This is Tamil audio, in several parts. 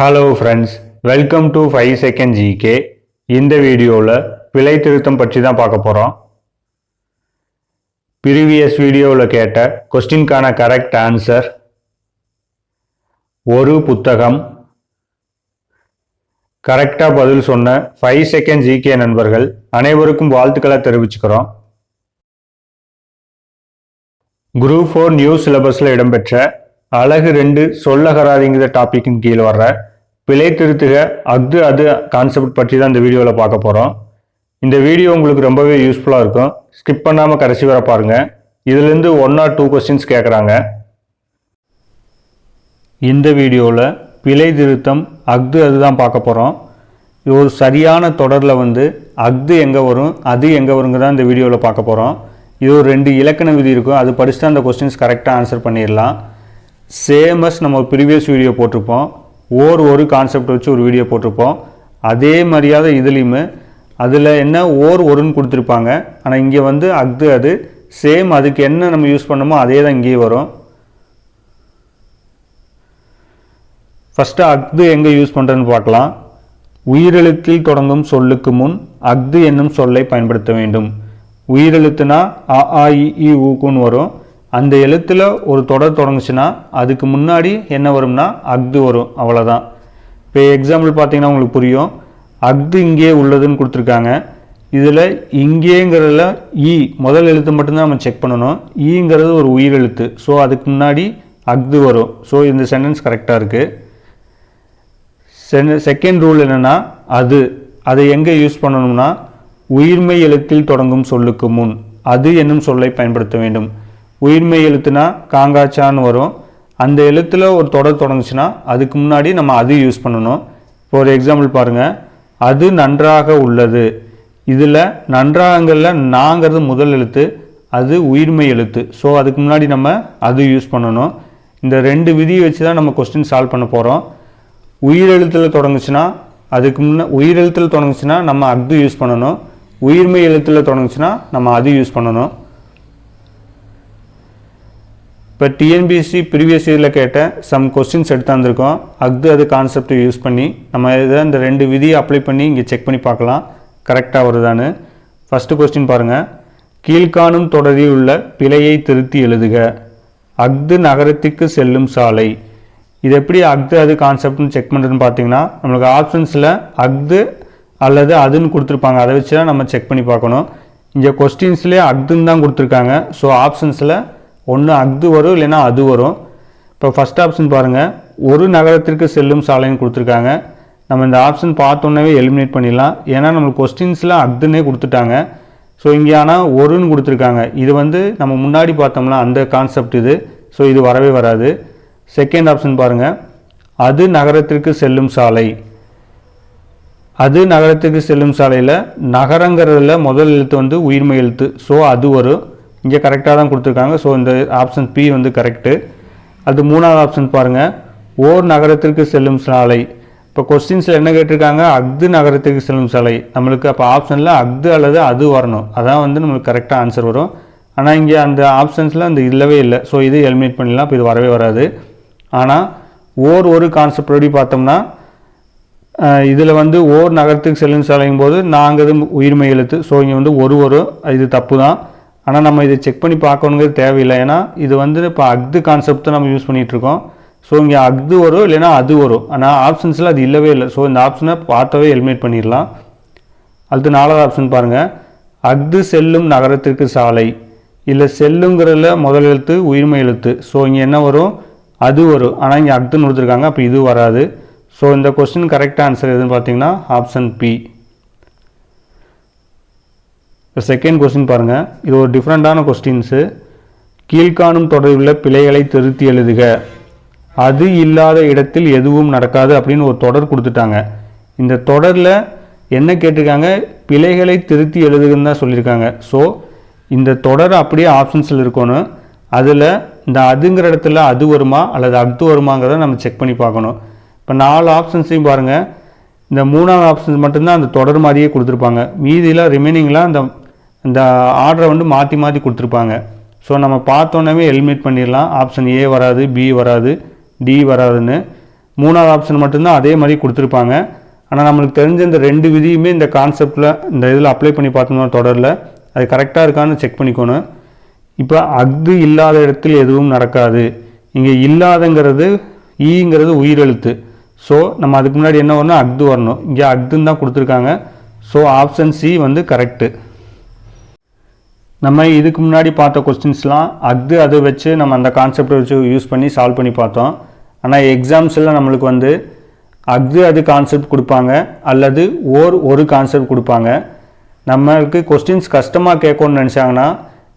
Hello friends welcome to five second GK இந்த வீடியோவில் விலை திருத்தம் பற்றி தான் பார்க்க போகிறோம் ப்ரீவியஸ் வீடியோவில் கேட்ட கொஸ்டின்கான கரெக்ட் ஆன்சர் ஒரு புத்தகம். கரெக்டாக பதில் சொன்ன ஃபைவ் செகண்ட் ஜிகே நண்பர்கள் அனைவருக்கும் வாழ்த்துக்களை தெரிவிச்சுக்கிறோம். குரூப் ஃபோர் நியூ சிலபஸில் இடம்பெற்ற அழகு ரெண்டு சொல்லகராதிங்கிற டாப்பிக்கின் கீழ் வர்ற பிழை திருத்துக அஃது அது கான்செப்ட் பற்றி தான் இந்த வீடியோவில் பார்க்க போகிறோம் இந்த வீடியோ உங்களுக்கு ரொம்பவே யூஸ்ஃபுல்லாக இருக்கும். ஸ்கிப் பண்ணாமல் கடைசி வர பாருங்கள் இதுலேருந்து ஒன் ஆர் டூ கொஸ்டின்ஸ் கேட்குறாங்க இந்த வீடியோவில் பிழை திருத்தம் அஃது அதுதான் பார்க்க போகிறோம் இது ஒரு சரியான தொடரில் வந்து அஃது எங்கே வரும் அது எங்கே வருங்க தான் இந்த வீடியோவில் பார்க்க போகிறோம் இது ஒரு ரெண்டு இலக்கண விதி இருக்கும். அது படிச்சுட்டு அந்த கொஸ்டின்ஸ் கரெக்டாக ஆன்சர் பண்ணிடலாம். சேமஸ் நம்ம ப்ரீவியஸ் வீடியோ போட்டிருப்போம். ஓர் ஒரு கான்செப்ட் வச்சு ஒரு வீடியோ போட்டிருப்போம். அதே மரியாதை இதுலேயுமே அதில் என்ன ஓர் ஒருன்னு கொடுத்துருப்பாங்க. ஆனால் இங்கே வந்து அஃது அது சேம் அதுக்கு என்ன நம்ம யூஸ் பண்ணமோ அதே தான் இங்கேயே வரும். ஃபஸ்ட்டு அஃது எங்கே யூஸ் பண்ணுறதுன்னு பார்க்கலாம். உயிரெழுத்தில் தொடங்கும் சொல்லுக்கு முன் அஃது என்னும் சொல்லை பயன்படுத்த வேண்டும். உயிரெழுத்துனா அ ஆ இ ஊக்குன்னு வரும். அந்த எழுத்தில் ஒரு தொடர் தொடங்குச்சுன்னா அதுக்கு முன்னாடி என்ன வரும்னா அஃது வரும் அவ்வளோதான் இப்போ எக்ஸாம்பிள் பார்த்தீங்கன்னா உங்களுக்கு புரியும். அஃது இங்கே உள்ளதுன்னு கொடுத்துருக்காங்க. இதில் இங்கேங்கிறதுல ஈ முதல் எழுத்து மட்டும்தான் நம்ம செக் பண்ணணும். ஈங்கிறது ஒரு உயிரெழுத்து ஸோ அதுக்கு முன்னாடி அஃது வரும். ஸோ இந்த சென்டென்ஸ் கரெக்டாக இருக்குது செகண்ட் ரூல் என்னென்னா அது. அதை எங்கே யூஸ் பண்ணணும்னா உயிர்மை எழுத்தில் தொடங்கும் சொல்லுக்கு முன். அது என்னும் சொல்லை பயன்படுத்த வேண்டும். உயிர்மை எழுத்துனா காங்காச்சான்னு வரும். அந்த எழுத்தில் ஒரு தொடர் தொடங்குச்சுன்னா அதுக்கு முன்னாடி நம்ம அது யூஸ் பண்ணணும். இப்போ ஒரு எக்ஸாம்பிள் பாருங்கள் அது நன்றாக உள்ளது. இதில் நன்றாகங்களில் நாங்கிறது முதல் எழுத்து அது உயிர்மை எழுத்து. ஸோ அதுக்கு முன்னாடி நம்ம அது யூஸ் பண்ணணும். இந்த ரெண்டு விதியை வச்சு தான் நம்ம கொஸ்டின் சால்வ் பண்ண போகிறோம் உயிரெழுத்தில் தொடங்குச்சுன்னா அதுக்கு முன்னே உயிரெழுத்தில் தொடங்குச்சுன்னா நம்ம அது யூஸ் பண்ணணும். உயிர்மை எழுத்தில் தொடங்குச்சுன்னா நம்ம அது யூஸ் பண்ணணும். இப்போ டிஎன்பிஎஸ்சி ப்ரீவியஸ் இயரில் கேட்ட சம் கொஸ்டின்ஸ் எடுத்து வந்திருக்கோம் அஃது அது கான்செப்டை யூஸ் பண்ணி நம்ம இதை இந்த ரெண்டு விதியை அப்ளை பண்ணி இங்கே செக் பண்ணி பார்க்கலாம். கரெக்டாக வருதான்னு. ஃபஸ்ட்டு கொஸ்டின் பாருங்கள் கீழ்காணும் தொடரில் உள்ள பிழையை திருத்தி எழுதுக. அஃது நகரத்துக்கு செல்லும் சாலை. இது எப்படி அஃது அது கான்செப்ட்னு செக் பண்ணுறதுன்னு பார்த்தீங்கன்னா நம்மளுக்கு ஆப்ஷன்ஸில் அஃது அல்லது அதுன்னு கொடுத்துருப்பாங்க. அதை வச்சு தான் நம்ம செக் பண்ணி பார்க்கணும். இங்கே கொஸ்டின்ஸ்லேயே அஃதுன்னு தான் கொடுத்துருக்காங்க. ஸோ ஆப்ஷன்ஸில் ஒன்று அஃது வரும் இல்லைன்னா அது வரும். இப்போ ஃபஸ்ட் ஆப்ஷன் பாருங்கள் ஒரு நகரத்திற்கு செல்லும் சாலைன்னு கொடுத்துருக்காங்க. நம்ம இந்த ஆப்ஷன் பார்த்தோன்னே எலிமினேட் பண்ணிடலாம். ஏன்னா நம்மளுக்கு கொஸ்டின்ஸில் அஃதுன்னே கொடுத்துட்டாங்க. ஸோ இங்கே ஆனால் ஒருன்னு கொடுத்துருக்காங்க. இது வந்து நம்ம முன்னாடி பார்த்தோம்னா அந்த கான்செப்ட் இது. ஸோ இது வரவே வராது. செகண்ட் ஆப்ஷன் பாருங்கள் அது நகரத்திற்கு செல்லும் சாலை. அது நகரத்துக்கு செல்லும் சாலையில் நகரங்கிறதுல முதல் எழுத்து வந்து உயிர்மை எழுத்து. ஸோ அது வரும். இங்கே கரெக்டாக தான் கொடுத்துருக்காங்க. ஸோ இந்த ஆப்ஷன் பி வந்து கரெக்டு அது மூணாவது ஆப்ஷன் பாருங்கள் ஓர் நகரத்திற்கு செல்லும் சாலை. இப்போ கொஸ்டின்ஸில் என்ன கேட்டிருக்காங்க? அஃது நகரத்துக்கு செல்லும் சாலை. நம்மளுக்கு அப்போ ஆப்ஷனில் அஃது அல்லது அது வரணும். அதான் வந்து நம்மளுக்கு கரெக்டாக ஆன்சர் வரும். ஆனால் இங்கே அந்த ஆப்ஷன்ஸில் அந்த இல்லவே இல்லை. ஸோ இது எலிமினேட் பண்ணிடலாம். இப்போ இது வரவே வராது. ஆனால் ஓர் ஒரு கான்செப்ட் எப்படி பார்த்தோம்னா இதில் வந்து ஓர் நகரத்துக்கு செல்லும் சாலையும் போது நாங்கள் உயிர்மை எழுத்து. ஸோ இங்கே வந்து ஒரு ஒரு இது தப்பு தான். ஆனால் நம்ம இதை செக் பண்ணி பார்க்கணுங்கிறது தேவையில்லை. ஏன்னா இது வந்து இப்போ அஃது கான்செப்ட் தான் நம்ம யூஸ் பண்ணிகிட்ருக்கோம். ஸோ இங்கே அஃது வரும் இல்லைன்னா அது வரும் ஆனால் ஆப்ஷன்ஸில் அது இல்லவே இல்லை. ஸோ இந்த ஆப்ஷனை பார்த்தவே எலிமினேட் பண்ணிடலாம். அடுத்து நாலாவது ஆப்ஷன் பாருங்கள் அஃது செல்லும் நகரத்திற்கு சாலை. இல்லை செல்லுங்கிறதுல முதல் எழுத்து உயிர்மை எழுத்து. ஸோ இங்கே என்ன வரும்? அது வரும் ஆனால் இங்கே அஃதுன்னு கொடுத்துருக்காங்க. அப்போ இது வராது. ஸோ இந்த கொஸ்டின் கரெக்ட் ஆன்சர் எதுன்னு பார்த்தீங்கன்னா ஆப்ஷன் பி இப்போ செகண்ட் கொஸ்டின் பாருங்கள் இது ஒரு டிஃப்ரெண்ட்டான கொஸ்டின்ஸு கீழ்காணும் தொடர்புள்ள பிழைகளை திருத்தி எழுதுக. அது இல்லாத இடத்தில் எதுவும் நடக்காது அப்படின்னு ஒரு தொடர் கொடுத்துட்டாங்க. இந்த தொடரில் என்ன கேட்டிருக்காங்க? பிழைகளை திருத்தி எழுதுகன்னு தான் சொல்லியிருக்காங்க. ஸோ இந்த தொடர் அப்படியே ஆப்ஷன்ஸில் இருக்கணும். அதில் இந்த அதுங்கிற இடத்துல அது வருமா? அல்லது அஃது வருமாங்கிறத நம்ம செக் பண்ணி பார்க்கணும். இப்போ நாலு ஆப்ஷன்ஸையும் பாருங்கள் இந்த மூணாவது ஆப்ஷன்ஸ் மட்டும்தான் அந்த தொடர் மாதிரியே கொடுத்துருப்பாங்க. மீதியில் ரிமைனிங்லாம் அந்த இந்த ஆர்டரை வந்து மாற்றி மாற்றி கொடுத்துருப்பாங்க. ஸோ நம்ம பார்த்தோன்னே எலிமினேட் பண்ணிடலாம். ஆப்ஷன் ஏ வராது பி வராது டி வராதுன்னு. மூணாவது ஆப்ஷன் மட்டும்தான் அதே மாதிரி கொடுத்துருப்பாங்க. ஆனால் நம்மளுக்கு தெரிஞ்ச இந்த ரெண்டு விதியுமே இந்த கான்செப்டில் இந்த இதில் அப்ளை பண்ணி பார்த்தோம்னா தொடரில். அது கரெக்டாக இருக்கான்னு செக் பண்ணிக்கணும். இப்போ அஃது இல்லாத இடத்தில் எதுவும் நடக்காது. இங்கே இல்லாதங்கிறது ஈங்கிறது உயிரெழுத்து. ஸோ நம்ம அதுக்கு முன்னாடி என்ன வரணும்? அஃது வரணும். இங்கே அஃதுன்னு தான் கொடுத்துருக்காங்க. ஸோ ஆப்ஷன் சி வந்து கரெக்டு நம்ம இதுக்கு முன்னாடி பார்த்த கொஸ்டின்ஸ்லாம் அஃது அதை வச்சு நம்ம அந்த கான்செப்டை வச்சு யூஸ் பண்ணி சால்வ் பண்ணி பார்த்தோம். ஆனால் எக்ஸாம்ஸில் நம்மளுக்கு வந்து அஃது அது கான்செப்ட் கொடுப்பாங்க அல்லது ஓர் ஒரு கான்செப்ட் கொடுப்பாங்க. நம்மளுக்கு கொஸ்டின்ஸ் கஷ்டமாக கேட்கணும்னு நினச்சாங்கன்னா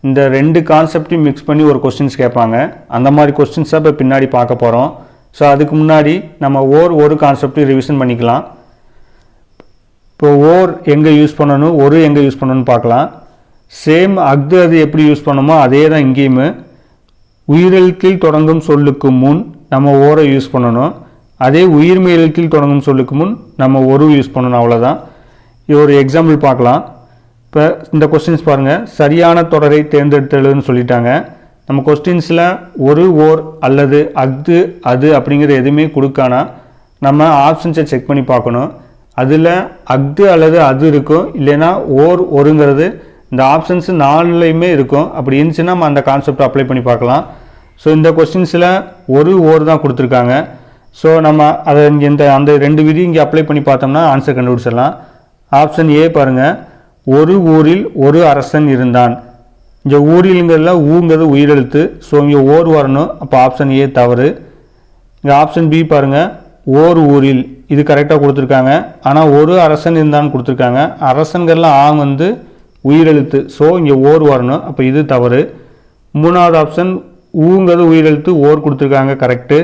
இந்த ரெண்டு கான்செப்டையும் மிக்ஸ் பண்ணி ஒரு கொஸ்டின்ஸ் கேட்பாங்க. அந்த மாதிரி கொஸ்டின்ஸாக இப்போ பின்னாடி பார்க்க போகிறோம் ஸோ அதுக்கு முன்னாடி நம்ம ஓர் ஒரு கான்செப்டையும் ரிவிஷன் பண்ணிக்கலாம். இப்போ ஓர் எங்கே யூஸ் பண்ணணும் ஒரு எங்கே யூஸ் பண்ணணும்னு பார்க்கலாம். சேம் அஃது அது எப்படி யூஸ் பண்ணணுமோ அதே தான் இங்கேயுமே உயிரெழுத்தில் தொடங்கும் சொல்லுக்கு முன் நம்ம ஓரை யூஸ் பண்ணணும். அதே உயிர்மை எழுத்தில் தொடங்கும் சொல்லுக்கு முன் நம்ம ஒரு யூஸ் பண்ணணும் அவ்வளோதான் இது ஒரு எக்ஸாம்பிள் பார்க்கலாம். இப்போ இந்த கொஸ்டின்ஸ் பாருங்கள் சரியான தொடரை தேர்ந்தெடுத்தலுன்னு சொல்லிட்டாங்க. நம்ம கொஸ்டின்ஸில் ஒரு ஓர் அல்லது அஃது அது அப்படிங்கிற எதுவுமே கொடுக்கானா நம்ம ஆப்ஷன்ஸை செக் பண்ணி பார்க்கணும். அதில் அஃது அல்லது அது இருக்கும். இல்லைன்னா ஓர் ஒருங்கிறது இந்த ஆப்ஷன்ஸ் நாலுலையுமே இருக்கும். அப்படி இருந்துச்சுன்னா நம்ம அந்த கான்செப்ட் அப்ளை பண்ணி பார்க்கலாம். ஸோ இந்த கொஸ்டின்ஸில் ஒரு ஓர் தான் கொடுத்துருக்காங்க. ஸோ நம்ம அதை இங்கே இந்த அந்த ரெண்டு விதி இங்கே அப்ளை பண்ணி பார்த்தோம்னா ஆன்சர் கண்டுபிடிச்சிடலாம். ஆப்ஷன் ஏ பாருங்கள் ஒரு ஊரில் ஒரு அரசன் இருந்தான். இங்கே ஊரிலுங்கிறதுல ஊங்கிறது உயிரெழுத்து. ஸோ இங்கே ஓர் வரணும். அப்போ ஆப்ஷன் ஏ தவறு. இங்கே ஆப்ஷன் பி பாருங்கள் ஓர் ஊரில். இது கரெக்டாக கொடுத்துருக்காங்க. ஆனால் ஒரு அரசன் இருந்தான்னு கொடுத்துருக்காங்க. அரசன்கள்லாம் ஆ வந்து உயிரெழுத்து. ஸோ இங்கே ஓர் வரணும். அப்போ இது தவறு. மூணாவது ஆப்ஷன் ஊங்கிறது உயிரெழுத்து ஓர் கொடுத்துருக்காங்க. கரெக்டு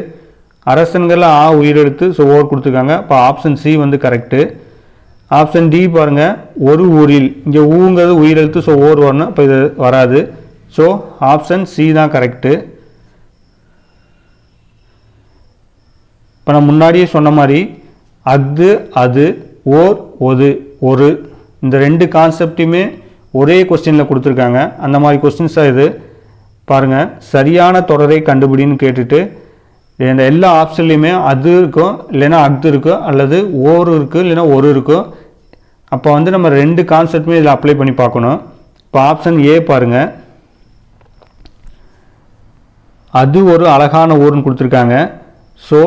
அரசன்களில் ஆ உயிரெழுத்து ஸோ ஓர் கொடுத்துருக்காங்க. அப்போ ஆப்ஷன் சி வந்து கரெக்டு ஆப்ஷன் டி பாருங்கள் ஒரு ஊரில். இங்கே ஊங்கிறது உயிரெழுத்து ஸோ ஓர் வரணும். அப்போ இது வராது. ஸோ ஆப்ஷன் சி தான் கரெக்டு இப்போ நான் முன்னாடியே சொன்ன மாதிரி அஃது அது ஓர் ஒது ஒரு. இந்த ரெண்டு கான்செப்டையுமே ஒரே கொஸ்டினில் கொடுத்துருக்காங்க. அந்த மாதிரி கொஸ்டின்ஸாக இது. பாருங்கள் சரியான தொடரை கண்டுபிடின்னு கேட்டுட்டு இந்த எல்லா ஆப்ஷன்லேயுமே அது இருக்கும் இல்லைன்னா அஃது இருக்கும் அல்லது ஓர் இருக்குது இல்லைன்னா ஒரு இருக்கும் அப்போ வந்து நம்ம ரெண்டு கான்செப்டுமே இதில் அப்ளை பண்ணி பார்க்கணும். இப்போ ஆப்ஷன் ஏ பாருங்கள் அது ஒரு அழகான ஊர்னு கொடுத்துருக்காங்க. ஸோ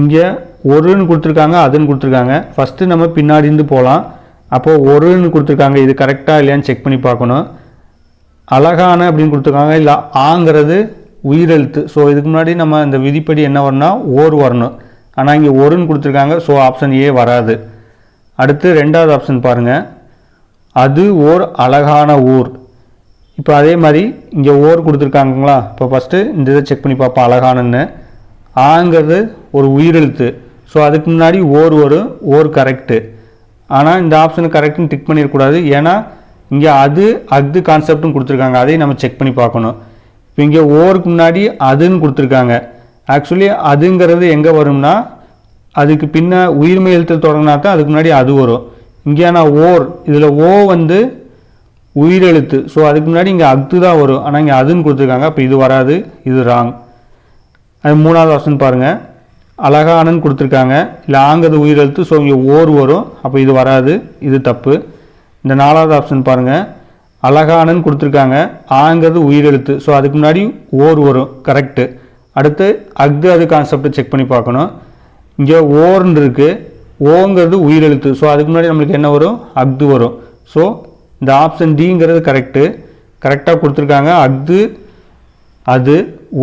இங்கே ஒருன்னு கொடுத்துருக்காங்க அதுன்னு கொடுத்துருக்காங்க. ஃபஸ்ட்டு நம்ம பின்னாடி இருந்து போகலாம். அப்போது ஒருன்னு கொடுத்துருக்காங்க இது கரெக்டாக இல்லையான்னு செக் பண்ணி பார்க்கணும். அழகான அப்படின்னு கொடுத்துருக்காங்க இல்லை ஆங்கிறது உயிரெழுத்து ஸோ இதுக்கு முன்னாடி நம்ம இந்த விதிப்படி என்ன வரணும்னா ஓர் வரணும். ஆனால் இங்கே ஒருன்னு கொடுத்துருக்காங்க ஸோ ஆப்ஷன் ஏ வராது. அடுத்து ரெண்டாவது ஆப்ஷன் பாருங்கள் அது ஓர் அழகான ஊர். இப்போ அதே மாதிரி இங்கே ஓர் கொடுத்துருக்காங்களா இப்போ ஃபஸ்ட்டு இந்த இதை செக் பண்ணி பார்ப்போம் அழகானன்னு. ஆங்கிறது ஒரு உயிரெழுத்து ஸோ அதுக்கு முன்னாடி ஓர் வரும் ஓர் கரெக்டு ஆனால் இந்த ஆப்ஷனை கரெக்டுன்னு டிக் பண்ணிடக்கூடாது. ஏன்னா இங்கே அது அஃது கான்செப்ட்டும் கொடுத்துருக்காங்க. அதையும் நம்ம செக் பண்ணி பார்க்கணும். இப்போ இங்கே ஓருக்கு முன்னாடி அதுன்னு கொடுத்துருக்காங்க. ஆக்சுவலி அதுங்கிறது எங்கே வரும்னா அதுக்கு பின்ன உயிர்மை எழுத்து தொடங்கினா தான் அதுக்கு முன்னாடி அது வரும். இங்கே ஆனால் ஓர் இதில் ஓ வந்து உயிரெழுத்து. ஸோ அதுக்கு முன்னாடி இங்கே அஃது தான் வரும். ஆனால் இங்கே அதுன்னு கொடுத்துருக்காங்க. அப்போ இது வராது இது ராங் அது மூணாவது ஆப்ஷன் பாருங்கள் அழகானன்னு கொடுத்துருக்காங்க. இல்லை ஆங்கிறது உயிரெழுத்து ஸோ இங்கே ஓர் வரும். அப்போ இது வராது. இது தப்பு. இந்த நாலாவது ஆப்ஷன் பாருங்கள் அழகானன்னு கொடுத்துருக்காங்க. ஆங்கிறது உயிரெழுத்து. ஸோ அதுக்கு முன்னாடி ஓர் வரும். கரெக்டு அடுத்து அஃது அது கான்செப்டை செக் பண்ணி பார்க்கணும். இங்கே ஓர்ன்னு இருக்குது ஓங்கிறது உயிரெழுத்து. ஸோ அதுக்கு முன்னாடி நம்மளுக்கு என்ன வரும்? அஃது வரும். ஸோ இந்த ஆப்ஷன் டிங்கிறது கரெக்டு கரெக்டாக கொடுத்துருக்காங்க. அஃது அது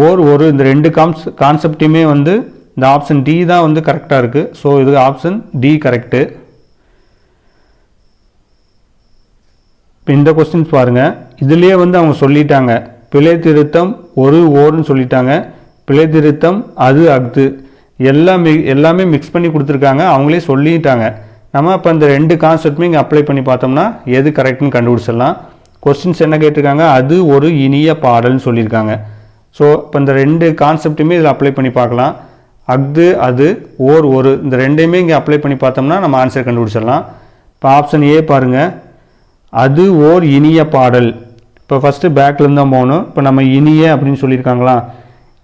ஓர் ஒரு இந்த ரெண்டு கான்ஸ் கான்செப்டையுமே வந்து இந்த ஆப்ஷன் டி தான் வந்து கரெக்டாக இருக்குது ஸோ இது ஆப்ஷன் டி கரெக்டு இப்போ இந்த கொஸ்டின்ஸ் பாருங்கள் இதுலேயே வந்து அவங்க சொல்லிட்டாங்க. பிழை திருத்தம் ஒரு ஓர்னு சொல்லிட்டாங்க. பிழை திருத்தம் அது அஃது. எல்லாம் எல்லாமே மிக்ஸ் பண்ணி கொடுத்துருக்காங்க. அவங்களே சொல்லிட்டாங்க. நம்ம இப்போ இந்த ரெண்டு கான்செப்ட்டுமே இங்கே அப்ளை பண்ணி பார்த்தோம்னா எது கரெக்ட்னு கண்டுபிடிச்சிடலாம். கொஸ்டின்ஸ் என்ன கேட்டிருக்காங்க? அது ஒரு இனிய பாடல்னு சொல்லியிருக்காங்க. ஸோ இப்போ இந்த ரெண்டு கான்செப்ட்டுமே இதில் அப்ளை பண்ணி பார்க்கலாம். அஃது அது ஓர் ஒரு இந்த ரெண்டையுமே இங்கே அப்ளை பண்ணி பார்த்தோம்னா நம்ம ஆன்சர் கண்டுபிடிச்சிடலாம். இப்போ ஆப்ஷன் ஏ பாருங்கள் அது ஓர் இனிய பாடல். இப்போ ஃபஸ்ட்டு பேக்லேருந்து தான் போகணும். இப்போ நம்ம இனிய அப்படின்னு சொல்லியிருக்காங்களா?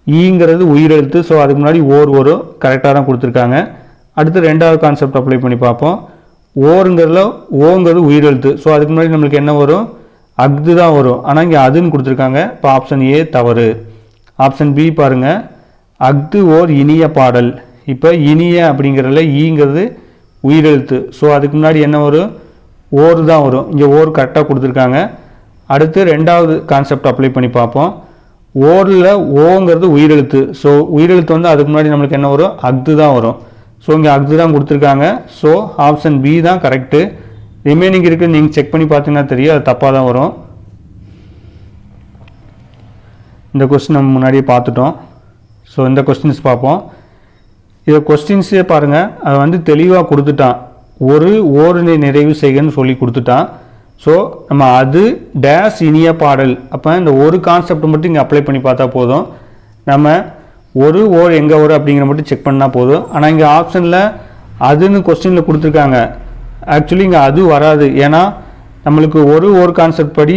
ஈங்கிறது உயிரெழுத்து. ஸோ அதுக்கு முன்னாடி ஓர் ஒரு கரெக்டாக தான் கொடுத்துருக்காங்க. அடுத்து ரெண்டாவது கான்செப்ட் அப்ளை பண்ணி பார்ப்போம். ஓருங்கிறதுல ஓங்கிறது உயிரெழுத்து. ஸோ அதுக்கு முன்னாடி நம்மளுக்கு என்ன வரும்? அஃது தான் வரும். ஆனால் இங்கே அதுன்னு கொடுத்துருக்காங்க. இப்போ ஆப்ஷன் ஏ தவறு. ஆப்ஷன் பி பாருங்கள் அஃது ஓர் இனிய பாடல். இப்போ இனிய அப்படிங்கிறதுல ஈங்கிறது உயிரெழுத்து. ஸோ அதுக்கு முன்னாடி என்ன வரும்? ஓர் தான் வரும். இங்கே ஓர் கரெக்டாக கொடுத்துருக்காங்க. அடுத்து ரெண்டாவது கான்செப்ட் அப்ளை பண்ணி பார்ப்போம். ஓரில் ஓங்கிறது உயிரெழுத்து. ஸோ உயிரெழுத்து வந்து அதுக்கு முன்னாடி நம்மளுக்கு என்ன வரும்? அஃது தான் வரும். ஸோ இங்கே அஃது தான் கொடுத்துருக்காங்க. ஸோ ஆப்ஷன் பி தான் கரெக்டு ரிமைனிங் இருக்குது நீங்கள் செக் பண்ணி பார்த்தீங்கன்னா தெரியும். அது தப்பாக தான் வரும். இந்த கொஸ்டின் நம்ம முன்னாடியே பார்த்துட்டோம். ஸோ இந்த கொஸ்டின்ஸ் பார்ப்போம். இதை கொஸ்டின்ஸே பாருங்கள் அதை வந்து தெளிவாக கொடுத்துட்டான். ஒரு ஓரினை நிறைவு செய்கன்னு சொல்லி கொடுத்துட்டான். ஸோ நம்ம அது டேஸ் இனிய பாடல். அப்போ இந்த ஒரு கான்செப்ட் மட்டும் இங்கே அப்ளை பண்ணி பார்த்தா போதும். நம்ம ஒரு ஓர் எங்கே ஒரு அப்படிங்கிற மட்டும் செக் பண்ணால் போதும். ஆனால் இங்கே ஆப்ஷனில் அதுன்னு கொஸ்டினில் கொடுத்துருக்காங்க. ஆக்சுவலி இங்கே அது வராது. ஏன்னா நம்மளுக்கு ஒரு ஓர் கான்செப்ட் படி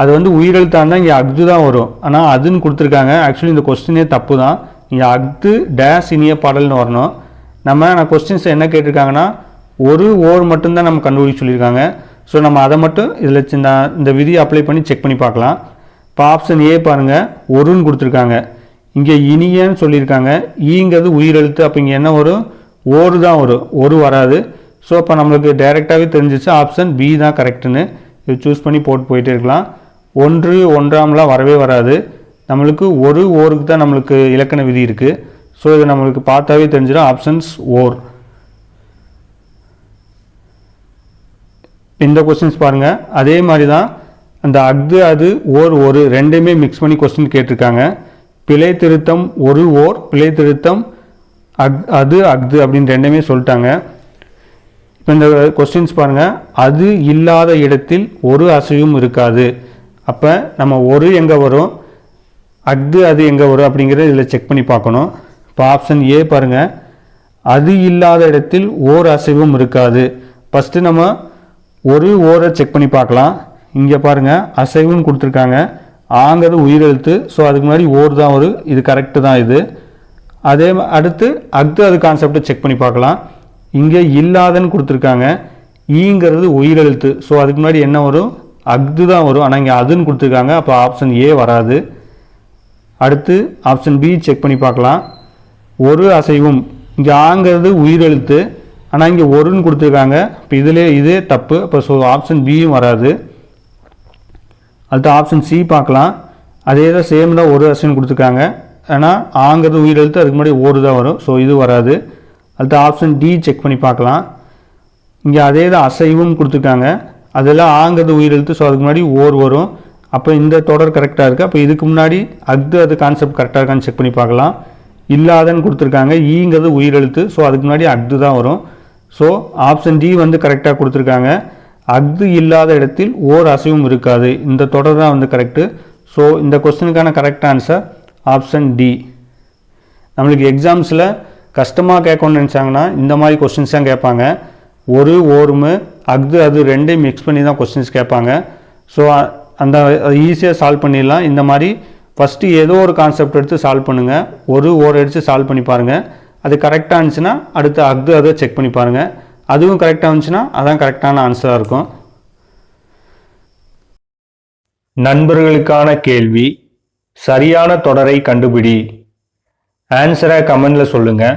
அது வந்து உயிரெழுத்தாக இருந்தால் இங்கே அஃது தான் வரும். ஆனால் அதுன்னு கொடுத்துருக்காங்க. ஆக்சுவலி இந்த கொஸ்டினே தப்பு தான் இங்கே அஃது டேஸ் இனிய பாடல்னு வரணும். நம்ம நான் கொஸ்டின்ஸ் என்ன கேட்டிருக்காங்கன்னா ஒரு ஓர் மட்டும்தான் நம்ம கண்டுபிடிச்சு சொல்லியிருக்காங்க. ஸோ நம்ம அதை மட்டும் இதில் இந்த இந்த விதியை அப்ளை பண்ணி செக் பண்ணி பார்க்கலாம். இப்போ ஆப்ஷன் ஏ பாருங்கள் ஒருன்னு கொடுத்துருக்காங்க. இங்கே இனியன்னு சொல்லியிருக்காங்க. ஈங்கிறது உயிரெழுத்து. அப்போ இங்கே என்ன வரும்? ஓரு தான் வரும். ஒரு வராது. ஸோ அப்போ நம்மளுக்கு டைரெக்டாகவே தெரிஞ்சிச்சு ஆப்ஷன் பி தான் கரெக்டுன்னு இது சூஸ் பண்ணி போட்டு போயிட்டே இருக்கலாம். ஒன்று ஒன்றாம்லாம் வரவே வராது. நம்மளுக்கு ஒரு ஓருக்கு தான் நம்மளுக்கு இலக்கண விதி இருக்குது ஸோ இது நம்மளுக்கு பார்த்தாவே தெரிஞ்சிடும். ஆப்ஷன்ஸ் ஓர் இந்த கொஸ்டின்ஸ் பாருங்கள் அதே மாதிரி தான் அந்த அஃது அது ஓர் ஒரு ரெண்டுமே மிக்ஸ் பண்ணி கொஸ்டின் கேட்டிருக்காங்க. பிழை திருத்தம் ஒரு ஓர். பிழை திருத்தம் அக் அது அஃது அப்படின்னு ரெண்டுமே சொல்லிட்டாங்க. இப்போ இந்த கொஸ்டின்ஸ் பாருங்கள் அது இல்லாத இடத்தில் ஒரு அசையும் இருக்காது. அப்போ நம்ம ஒரு எங்கே வரும்? அஃது அது எங்கே வரும் அப்படிங்கிறத இதில் செக் பண்ணி பார்க்கணும். இப்போ ஆப்ஷன் ஏ பாருங்கள் அது இல்லாத இடத்தில் ஓர் அசைவும் இருக்காது. ஃபஸ்ட்டு நம்ம ஒரு ஓரை செக் பண்ணி பார்க்கலாம். இங்கே பாருங்கள் அசைவும் கொடுத்துருக்காங்க. ஆங்கிறது உயிரெழுத்து ஸோ அதுக்கு முன்னாடி ஓர் தான் வரும். இது கரெக்டு தான் இது. அதே அடுத்து அஃது அது கான்செப்டை செக் பண்ணி பார்க்கலாம். இங்கே இல்லாதன்னு கொடுத்துருக்காங்க. ஈங்கிறது உயிரெழுத்து ஸோ அதுக்கு முன்னாடி என்ன வரும்? அக்து தான் வரும். ஆனால் இங்கே அதுன்னு கொடுத்துருக்காங்க. அப்போ ஆப்ஷன் ஏ வராது. அடுத்து ஆப்ஷன் பி செக் பண்ணி பார்க்கலாம். ஒரு அசைவும். இங்கே ஆங்கிறது உயிரெழுத்து. ஆனால் இங்கே ஒருன்னு கொடுத்துருக்காங்க. இப்போ இதிலே இதே தப்பு. அப்போ ஸோ ஆப்ஷன் பியும் வராது. அடுத்து ஆப்ஷன் சி பார்க்கலாம். அதே தான் சேம் தான் ஒரு அசைன்னு கொடுத்துருக்காங்க. ஆனால் ஆங்கிறது உயிரெழுத்து. அதுக்கு முன்னாடி ஒரு தான் வரும். ஸோ இது வராது. அடுத்து ஆப்ஷன் டி செக் பண்ணி பார்க்கலாம். இங்கே அதே தான் அசைவும் கொடுத்துருக்காங்க. அதெல்லாம் ஆங்கிறது உயிரெழுத்து ஸோ அதுக்கு முன்னாடி ஓர் வரும். அப்போ இந்த தொடர் கரெக்டாக இருக்குது அப்போ இதுக்கு முன்னாடி அஃது அது கான்செப்ட் கரெக்டாக இருக்கான்னு செக் பண்ணி பார்க்கலாம். இல்லாதன்னு கொடுத்துருக்காங்க. ஈங்கிறது உயிரெழுத்து ஸோ அதுக்கு முன்னாடி அக்து தான் வரும். ஸோ ஆப்ஷன் டி வந்து கரெக்டாக கொடுத்துருக்காங்க. அக்து இல்லாத இடத்தில் ஓர் அசைவும் இருக்காது. இந்த தொடர் தான் வந்து கரெக்டு ஸோ இந்த கொஸ்டினுக்கான கரெக்ட் ஆன்சர் ஆப்ஷன் டி நம்மளுக்கு எக்ஸாம்ஸில் கஷ்டமாக கேட்கணும்னு நினச்சாங்கன்னா இந்த மாதிரி கொஸ்டின்ஸ் தான் கேட்பாங்க. ஒரு ஓர்மு அஃது அது ரெண்டையும் மிக்ஸ் பண்ணி தான் கொஸ்டின்ஸ் கேட்பாங்க ஸோ அந்த ஈஸியாக சால்வ் பண்ணிடலாம். இந்த மாதிரி ஃபஸ்ட்டு ஏதோ ஒரு கான்செப்ட் எடுத்து சால்வ் பண்ணுங்கள் ஒரு ஓர் எடுத்து சால்வ் பண்ணி பாருங்கள் அது கரெக்டாக இருந்துச்சுன்னா அடுத்து அஃது அதை செக் பண்ணி பாருங்கள் அதுவும் கரெக்டாக இருந்துச்சுன்னா அதான் கரெக்டான ஆன்சராக இருக்கும். நண்பர்களுக்கான கேள்வி சரியான தொடரை கண்டுபிடி. ஆன்சரை கமெண்டில் சொல்லுங்கள்